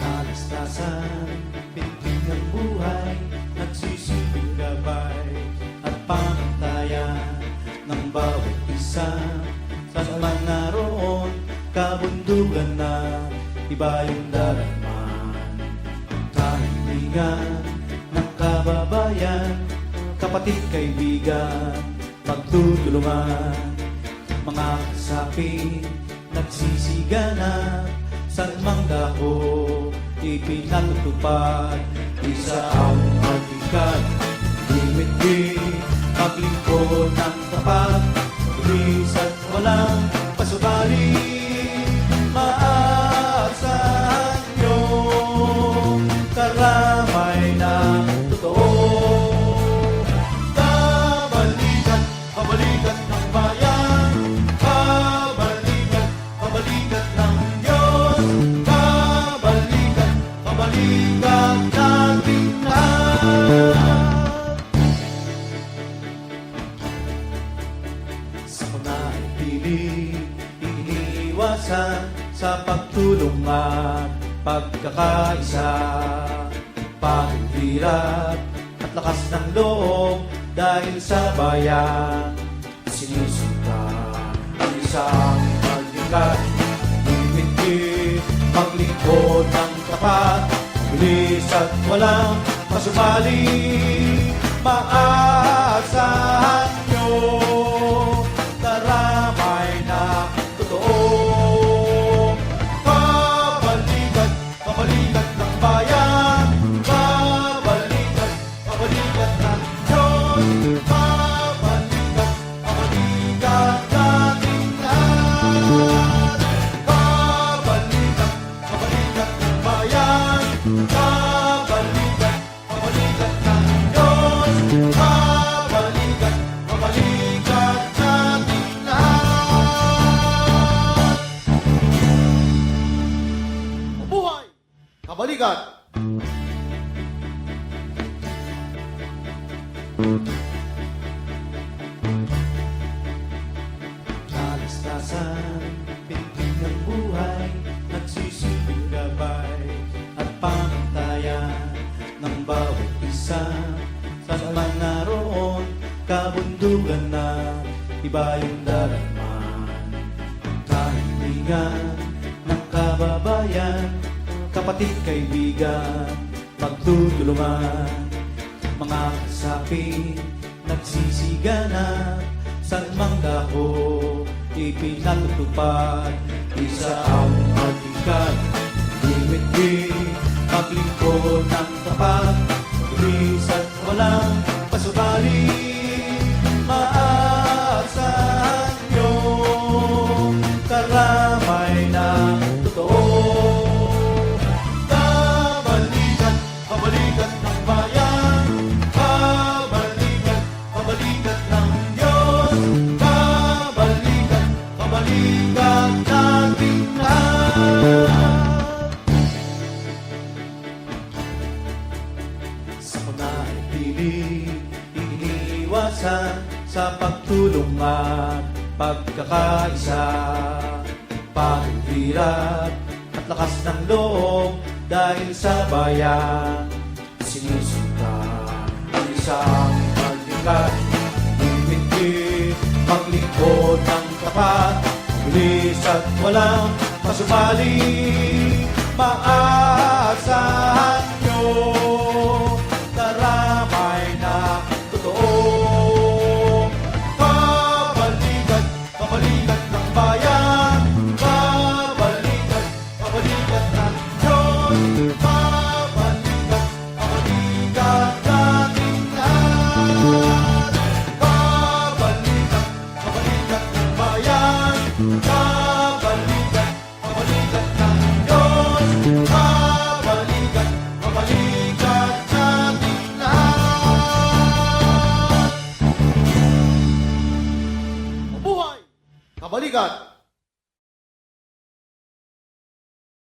Kalastasan, pinting ng buhay Nagsisilbing gabay ng bawat isa. Man naroon, kabundugan na Iba yung darama Kahilingan ng kababayan Kapatid, kaibigan, pagtutulungan Mga kasapi, nagsisiganap Saan mang dako, ipinatutupad Isa ang magikan, limit Maglingkod ng tapat. Bilis at walang sa pagtulong at pagkakaisa. Paghirap at lakas ng loob dahil sa bayan. Sinusunta ang isang pagdikat, Lumiti, maglingkod ng tapat, bilis at walang masumali. Maaasahan Kabalikat! Kalastasan, pinting ng buhay Nagsisilbing gabay At pamantayan ng bawat isa man naroon, kabundugan na Iba yung daragman Kahilingan ng kababayan Kapatid, kaibigan, pagtutulungan Mga kasapi, nagsisiganap Saan mang dako, ipinatutupad. Isa ang magikan, limit din Maglingkod ng tapat, bilis at walang panahimik, iniiwasan sa pagtulong at pagkakaisa. Paghirap at lakas ng loob dahil sa bayan. Sinusunta ang isang pagdikat, Lumiti, maglingkod ng tapat, bilis at walang pasumali. Maaasahan God.